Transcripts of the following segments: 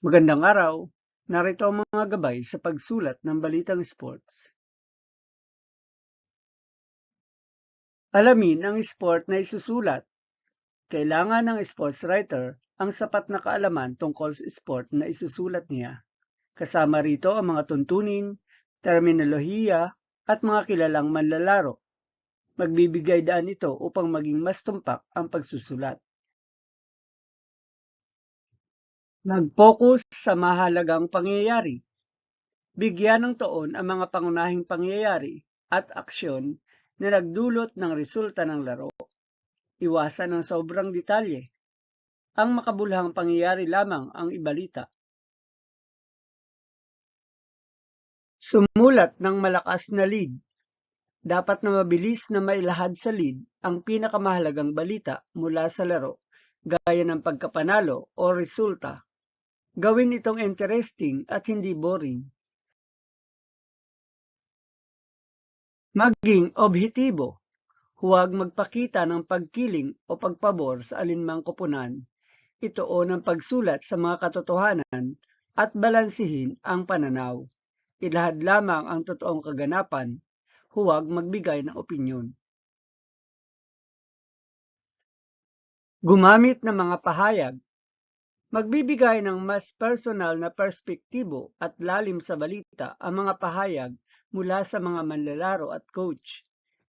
Magandang araw. Narito ang mga gabay sa pagsulat ng balitang sports. Alamin ang sport na isusulat. Kailangan ng sports writer ang sapat na kaalaman tungkol sa sport na isusulat niya. Kasama rito ang mga tuntunin, terminolohiya, at mga kilalang manlalaro. Magbibigay daan ito upang maging mas tumpak ang pagsusulat. Nag-focus sa mahalagang pangyayari. Bigyan ng toon ang mga pangunahing pangyayari at aksyon na nagdulot ng resulta ng laro. Iwasan ang sobrang detalye. Ang makabulhang pangyayari lamang ang ibalita. Sumulat ng malakas na lead. Dapat na mabilis na mailahad sa lead ang pinakamahalagang balita mula sa laro, gaya ng pagkapanalo o resulta. Gawin itong interesting at hindi boring. Maging objektibo. Huwag magpakita ng pagkiling o pagpabor sa alinmang kupunan. Itoon ang pagsulat sa mga katotohanan at balansihin ang pananaw. Ilahad lamang ang totoong kaganapan, huwag magbigay ng opinyon. Gumamit ng mga pahayag Magbibigay ng mas personal na perspektibo at lalim sa balita ang mga pahayag mula sa mga manlalaro at coach.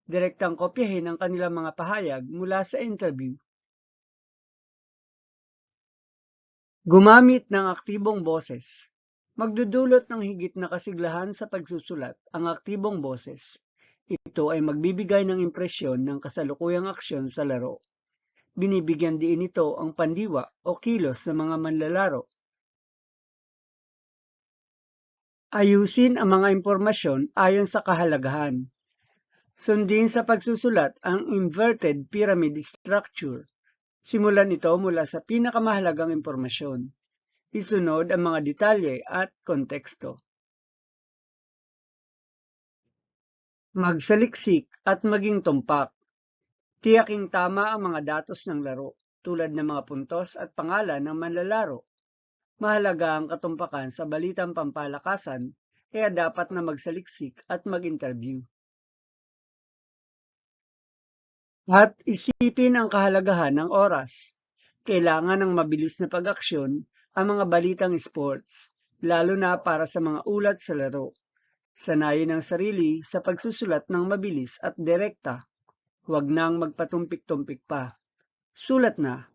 Direktang kopyahin ang kanilang mga pahayag mula sa interview. Gumamit ng aktibong boses. Magdudulot ng higit na kasiglahan sa pagsusulat ang aktibong boses. Ito ay magbibigay ng impresyon ng kasalukuyang aksyon sa laro binibigyan din ito ang pandiwa o kilos ng mga manlalaro. Ayusin ang mga impormasyon ayon sa kahalagahan. Sundin sa pagsusulat ang inverted pyramid structure. Simulan ito mula sa pinakamahalagang impormasyon. Isunod ang mga detalye at konteksto. Magsaliksik at maging tumpak. Tiyaking tama ang mga datos ng laro, tulad ng mga puntos at pangalan ng manlalaro. Mahalaga ang katumpakan sa balitang pampalakasan, kaya dapat na magsaliksik at mag-interview. At isipin ang kahalagahan ng oras. Kailangan ng mabilis na pag-aksyon ang mga balitang sports, lalo na para sa mga ulat sa laro. Sanayin ang sarili sa pagsusulat ng mabilis at direkta. Huwag nang magpatumpik-tumpik pa. Sulat na